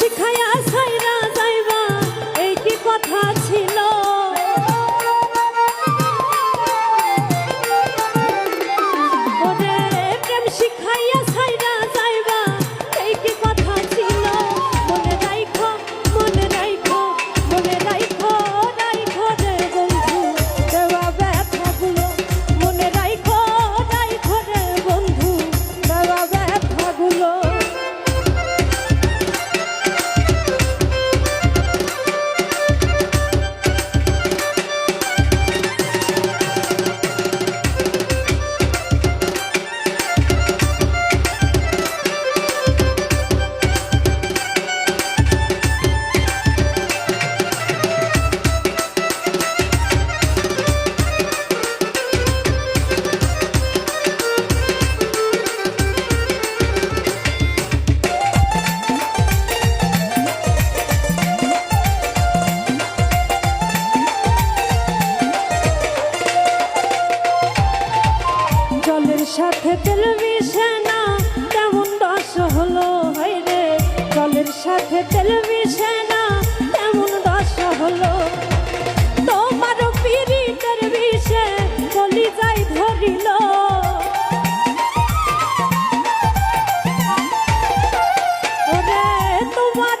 শিখাইয়া সাথে তেল মিশে না তেমন দশ হলো রে? জলের সাথে তেল মিশে না তেমন দশ হলো? তোমার পিড়িতের বিষে চলি যাই ধরিল তোমার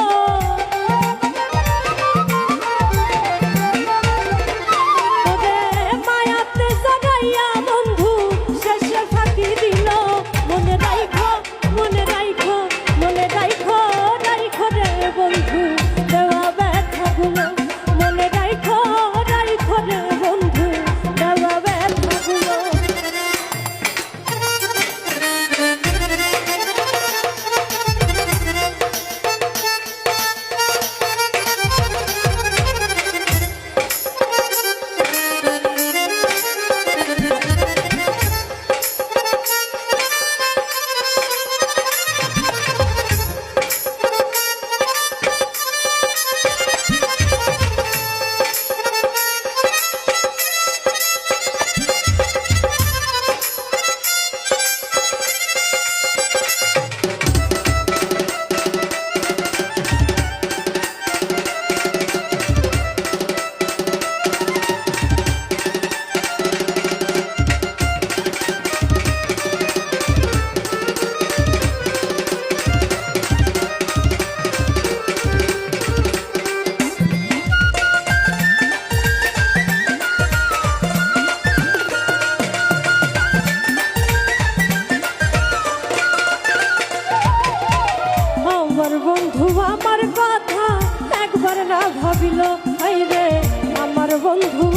ভাবিল আমার বন্ধু